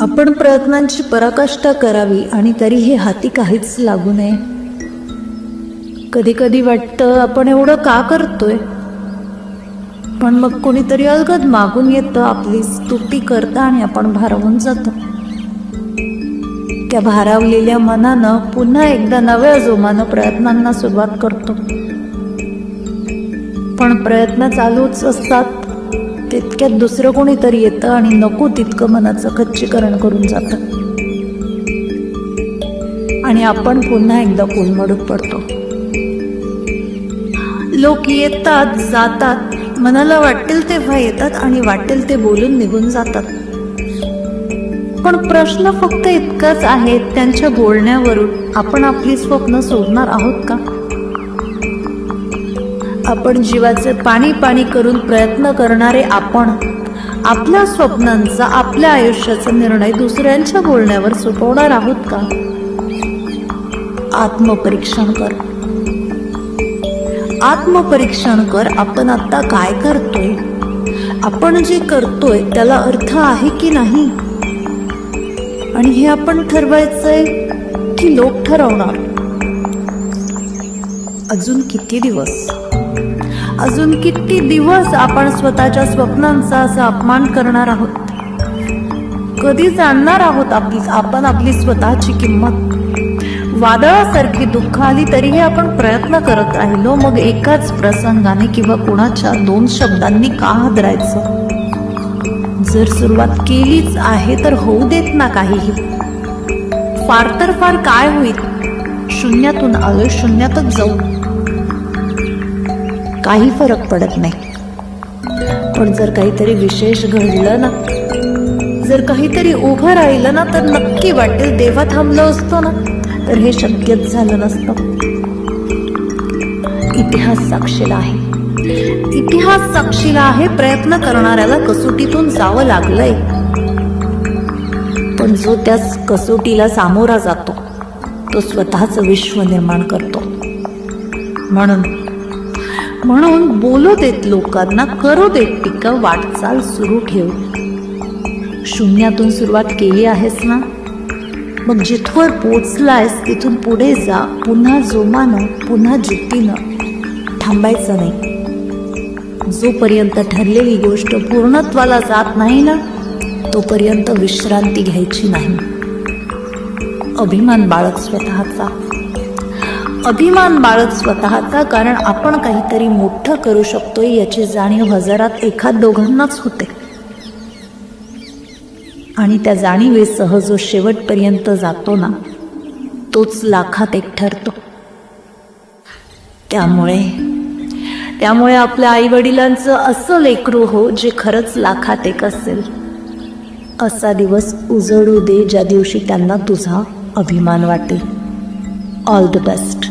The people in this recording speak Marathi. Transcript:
आपण प्रयत्नांची पराकाष्ठा करावी आणि तरीही हाती काहीच लागू नये. कधी कधी वाटतं आपण एवढं का करतोय? पण मग कोणीतरी अलगद मागून येतं आपली स्तुती करतं आणि आपण भारावून जातो. त्या भारावलेल्या मनानं पुन्हा एकदा नव्या जोमानं प्रयत्नांना सुरुवात करतो. पण प्रयत्न चालूच असतात. तितक्यात दुसरं कोणीतरी येतं आणि नको तितकं मनाचं खच्चीकरण करून जातं. आणि आपण पुन्हा एकदा कोलमडून पडतो. लोक येतात जातात. मनाला वाटेल तेव्हा येतात आणि वाटेल ते बोलून निघून जातात. पण प्रश्न फक्त इतकाच आहे त्यांच्या बोलण्यावरून आपण आपली स्वप्न सोडणार आहोत का? आपण जीवाचे पाणी पाणी करून प्रयत्न करणारे आपण आपल्या स्वप्नांचा आपल्या आयुष्याचा निर्णय दुसऱ्यांच्या बोलण्यावर सोपवणार आहोत का? आत्मपरीक्षण कर. आत्मपरीक्षण कर आपण आता काय करतोय? आपण जे करतोय त्याला अर्थ आहे की नाही? आणि हे आपण ठरवायचंय की लोक ठरवणार. अजून किती दिवस? अजून किती दिवस आपण स्वतःच्या स्वप्नांचा असा अपमान करणार आहोत? कधी जाणणार आहोत आपली आपण आपली स्वतःची किंमत? वादळासारखी दुःख आली तरीही आपण प्रयत्न करत राहिलो मग एकाच प्रसंगाने किंवा कुणाच्या दोन शब्दांनी का हादरायचं? जर सुरुवात केलीच आहे तर होऊ देत ना काहीही. फार तर फार काय होईल? शून्यातून आलो शून्यातच जाऊ. काही फरक पडत नाही. पण जर काहीतरी विशेष घडलं ना जर काहीतरी उभं राहिलं ना तर नक्की वाटेल देवा थांबलो असतो ना तर हे शक्यच झालं नसतं. इतिहास साक्षीला आहे. इतिहास साक्षीला आहे प्रयत्न करणाऱ्याला कसोटीतून जावं लागलंय. पण जो त्या कसोटीला सामोरा जातो तो स्वतःच विश्व निर्माण करतो. म्हणून म्हणून बोलू देत लोकांना करू देत टीका वाटचाल सुरू ठेव. शून्यातून सुरुवात केली आहेस ना? मग जिथवर पोचलायस तिथून पुढे जा. पुन्हा जोमानं पुन्हा जिद्दीनं. थांबायचं नाही. जोपर्यंत ठरलेली गोष्ट पूर्णत्वाला जात नाही ना तोपर्यंत विश्रांती घ्यायची नाही. अभिमान बाळग स्वतःचा. अभिमान बाळग स्वतःचा कारण आपण काहीतरी मोठं करू शकतोय याची जाणीव हजारात एखाद दोघांनाच होते. आणि त्या जाणीवेसह जो शेवटपर्यंत जातो ना तोच लाखात एक ठरतो. त्यामुळे त्यामुळे आपल्या आई वडिलांचं असं लेकरू हो जे खरंच लाखात एक असेल. असा दिवस उजळू दे ज्या दिवशी त्यांना तुझा अभिमान वाटेल. All the best